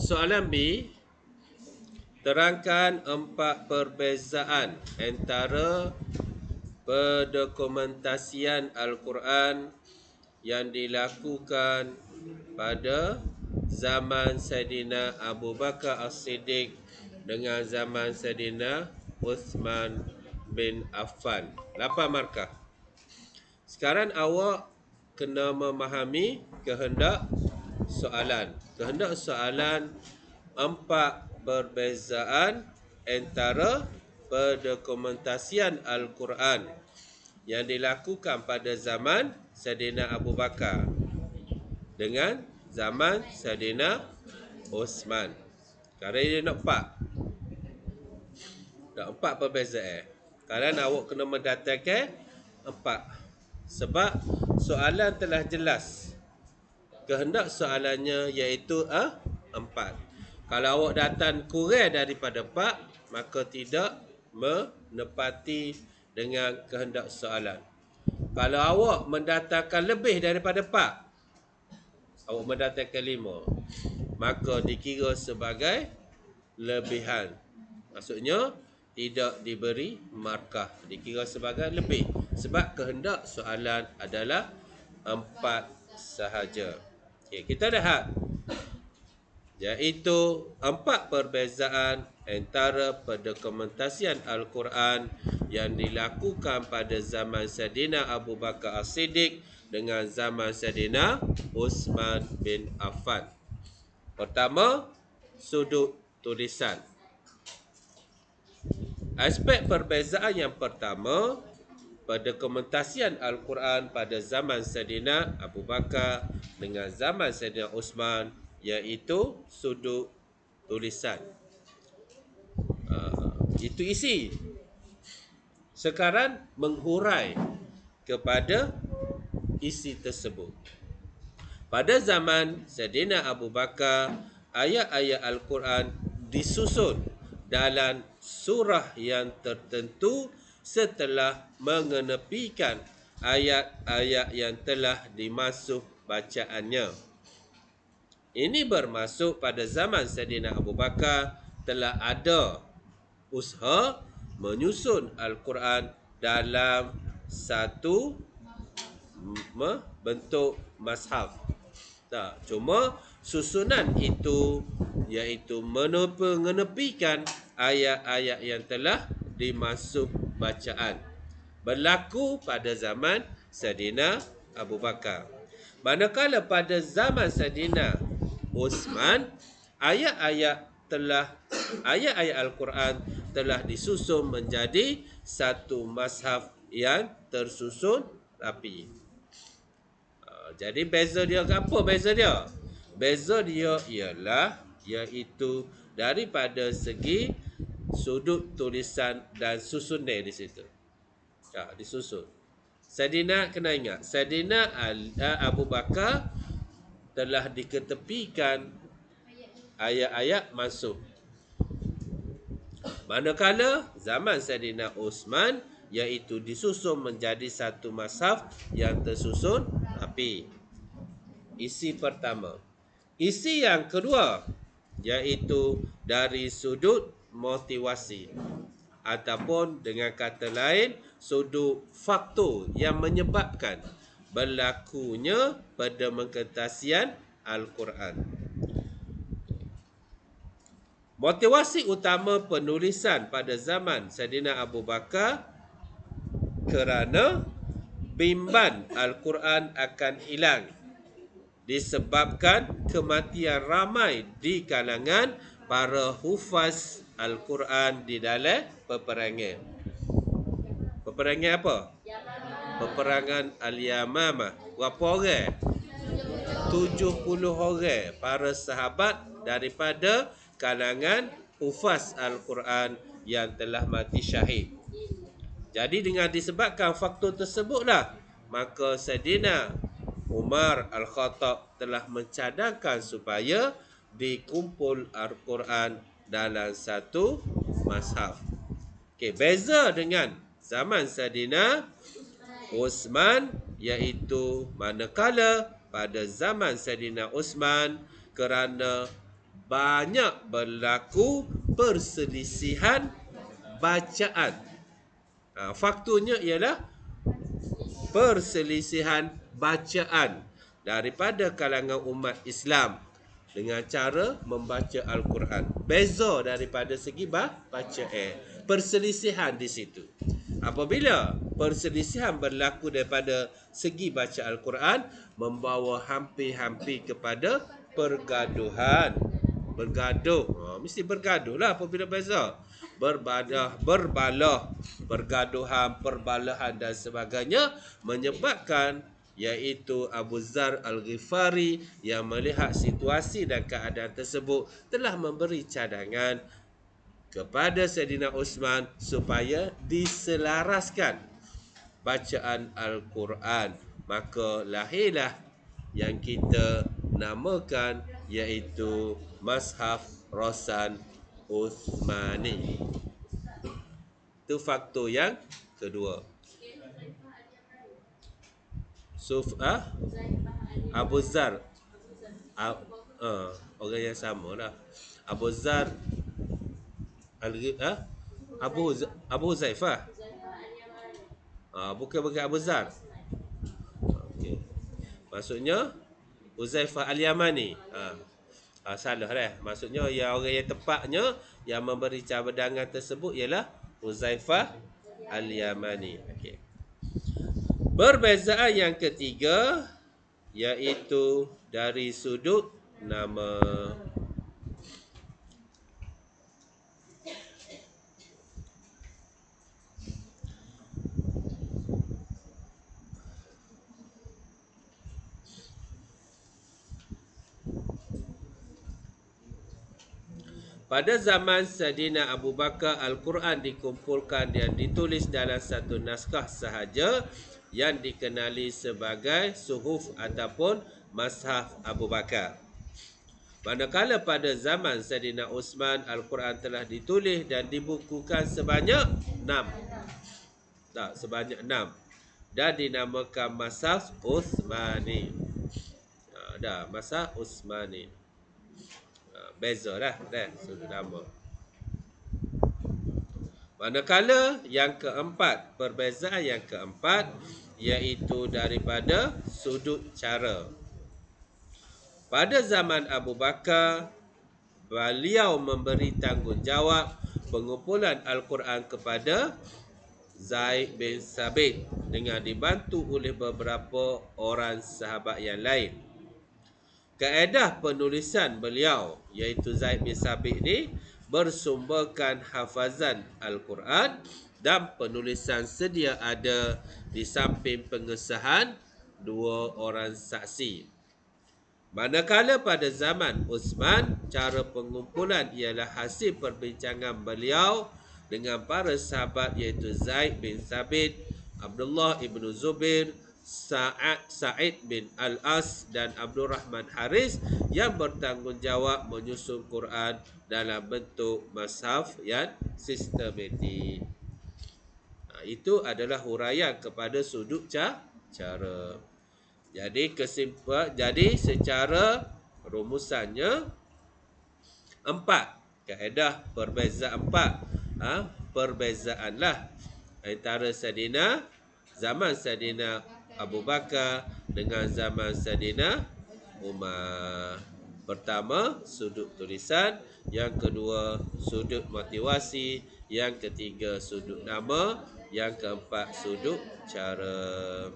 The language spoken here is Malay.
soalan B terangkan empat perbezaan antara pendokumentasian Al-Quran yang dilakukan pada zaman Saidina Abu Bakar As-Siddiq dengan zaman Saidina Uthman bin Affan. 8 markah. Sekarang awak kena memahami kehendak soalan. Kehendak soalan empat perbezaan antara pendokumentasian Al-Quran yang dilakukan pada zaman Saidina Abu Bakar dengan zaman Saidina Osman. Sekarang ini nak empat. Nak empat perbezaan. Sekarang awak kena mendatangkan empat. Sebab soalan telah jelas. Kehendak soalannya iaitu ah, empat. Kalau awak datang kurang daripada empat, maka tidak menepati dengan kehendak soalan. Kalau awak mendatangkan lebih daripada empat, awak mendatangkan lima, maka dikira sebagai lebihan. Maksudnya, tidak diberi markah. Dikira sebagai lebih. Sebab kehendak soalan adalah empat sahaja. Okay, kita lihat. Iaitu empat perbezaan antara pendokumentasian Al-Quran yang dilakukan pada zaman Sayyidina Abu Bakar As-Siddiq dengan zaman Sayyidina Uthman bin Affan. Pertama, sudut tulisan. Aspek perbezaan yang pertama, pendokumentasian Al-Quran pada zaman Sayyidina Abu Bakar dengan zaman Sayyidina Uthman iaitu sudut tulisan. Uh, itu isi sekarang menghurai kepada isi tersebut. Pada zaman Sayyidina Abu Bakar, ayat-ayat Al-Quran disusun dalam surah yang tertentu setelah mengenepikan ayat-ayat yang telah dimasuk bacaannya. Ini bermasuk pada zaman Sayyidina Abu Bakar telah ada usaha menyusun Al-Quran dalam satu bentuk mashaf. Tak, cuma susunan itu iaitu mengenepikan ayat-ayat yang telah dimasuk bacaan. Berlaku pada zaman Sayyidina Abu Bakar. Manakala pada zaman Sayyidina Uthman, ayat-ayat telah ayat-ayat Al-Quran telah disusun menjadi satu mashaf yang tersusun rapi. Ha, jadi beza dia apa beza dia? Beza dia ialah iaitu daripada segi sudut tulisan dan susunan di situ. Ya, disusun. Saidina kena ingat, Saidina Abu Bakar telah diketepikan ayat-ayat masuk. Manakala zaman Saidina Osman iaitu disusun menjadi satu mashaf yang tersusun rapi. Isi pertama. Isi yang kedua iaitu dari sudut motivasi ataupun dengan kata lain sudut faktor yang menyebabkan berlakunya pada mengkentasian Al-Quran. Motivasi utama penulisan pada zaman Saidina Abu Bakar kerana bimban Al-Quran akan hilang disebabkan kematian ramai di kalangan para hufaz Al-Quran di dalam peperangan. Peperangan apa? Peperangan Al-Yamamah. Berapa orang? 70 orang para sahabat daripada kalangan hufaz Al-Quran yang telah mati syahid. Jadi dengan disebabkan faktor tersebutlah maka Sayyidina Umar Al-Khattab telah mencadangkan supaya dikumpul Al-Quran dalam satu mashaf. Okey, beza dengan zaman Sayyidina Uthman iaitu manakala pada zaman Sayyidina Uthman kerana banyak berlaku perselisihan bacaan. Ha, faktornya ialah perselisihan bacaan daripada kalangan umat Islam dengan cara membaca Al-Quran. Beza daripada segi baca eh. Perselisihan di situ. Apabila perselisihan berlaku daripada segi baca Al-Quran membawa hampir-hampir kepada pergaduhan. Bergaduh. Ha, mesti bergaduh lah apabila beza. Berbadah, berbalah, bergaduhan, perbalahan dan sebagainya menyebabkan iaitu Abu Zar Al-Ghifari yang melihat situasi dan keadaan tersebut telah memberi cadangan kepada Sayyidina Osman supaya diselaraskan bacaan Al-Quran. Maka lahirlah yang kita namakan iaitu Mashaf Rosan Uthmani. Itu faktor yang kedua. Suf ah Abu Zar. Ab, uh, orang yang sama lah. Abu Zar Al ah Abu Abu Zaifah ah bukan bukan Abu Zar. Okey. Maksudnya Uzaifah Al-Yamani. Ah ah salah dah maksudnya yang orang yang tepatnya yang memberi cadangan tersebut ialah Uzaifah Al-Yamani. Okey Perbezaan yang ketiga iaitu dari sudut nama. Pada zaman Sayyidina Abu Bakar, Al-Quran dikumpulkan dan ditulis dalam satu naskah sahaja yang dikenali sebagai suhuf ataupun mashaf Abu Bakar. Manakala pada zaman Sayyidina Osman Al-Quran telah ditulis dan dibukukan sebanyak enam. Tak, sebanyak enam. Dan dinamakan Masaf Uthmani. Ha, dah, Masaf Uthmani. Ha, beza dah, dah, sudah nama. Manakala yang keempat, perbezaan yang keempat iaitu daripada sudut cara. Pada zaman Abu Bakar, beliau memberi tanggungjawab pengumpulan Al-Quran kepada Zaid bin Sabit dengan dibantu oleh beberapa orang sahabat yang lain. Kaedah penulisan beliau iaitu Zaid bin Sabit ni bersumberkan hafazan Al-Quran dan penulisan sedia ada di samping pengesahan dua orang saksi. Manakala pada zaman Uthman, cara pengumpulan ialah hasil perbincangan beliau dengan para sahabat iaitu Zaid bin Sabit, Abdullah ibn Zubair, Sa'ad Sa'id bin Al-As dan Abdul Rahman Haris yang bertanggungjawab menyusun Quran dalam bentuk mashaf yang sistematik. Ha, itu adalah huraian kepada sudut cara. Jadi kesimpulan jadi secara rumusannya empat kaedah perbezaan empat ha, perbezaanlah antara Sadina zaman Sadina Abu Bakar dengan zaman Sayyidina Umar. Pertama, sudut tulisan. Yang kedua, sudut motivasi. Yang ketiga, sudut nama. Yang keempat, sudut cara.